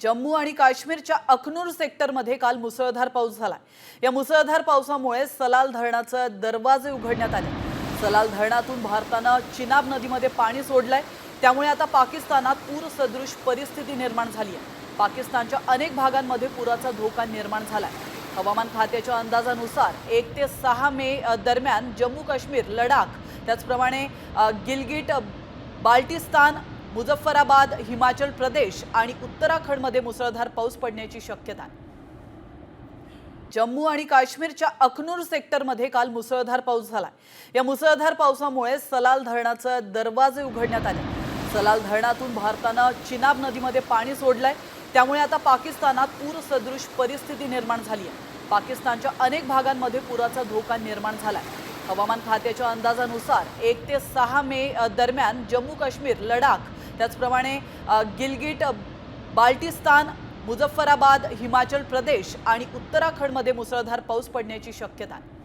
जम्मू आणि काश्मीरच्या अखनूर सेक्टरमध्ये काल मुसळधार पाऊस झाला या मुसळधार पावसामुळे सलाल धरणाचे दरवाजे उघडण्यात आले. सलाल धरणातून भारतानं चिनाब नदीमध्ये पाणी सोडलंय. त्यामुळे आता पाकिस्तानात पूर सदृश परिस्थिती निर्माण झाली आहे. पाकिस्तानच्या अनेक भागांमध्ये पुराचा धोका निर्माण झालाय. हवामान खात्याच्या अंदाजानुसार एक ते सहा मे दरम्यान जम्मू काश्मीर लडाख त्याचप्रमाणे गिलगिट बाल्टिस्तान मुझफ्फराबाद हिमाचल प्रदेश आणि उत्तराखंडमध्ये मुसळधार पाऊस पडण्याची शक्यता आहे. जम्मू आणि काश्मीरच्या अखनूर सेक्टरमध्ये काल मुसळधार पाऊस झाला या मुसळधार पावसामुळे सलाल धरणाचे दरवाजे उघडण्यात आले. सलाल धरणातून भारतानं चिनाब नदीमध्ये पाणी सोडलंय. त्यामुळे आता पाकिस्तानात पूर सदृश परिस्थिती निर्माण झाली आहे. पाकिस्तानच्या अनेक भागांमध्ये पुराचा धोका निर्माण झालाय. हवामान खात्याच्या अंदाजानुसार एक ते सहा मे दरम्यान जम्मू काश्मीर लडाख त्याचप्रमाणे गिलगिट बाल्टिस्तान मुझफ्फराबाद हिमाचल प्रदेश आणि उत्तराखंडमध्ये मुसळधार पाऊस पडण्याची शक्यता आहे.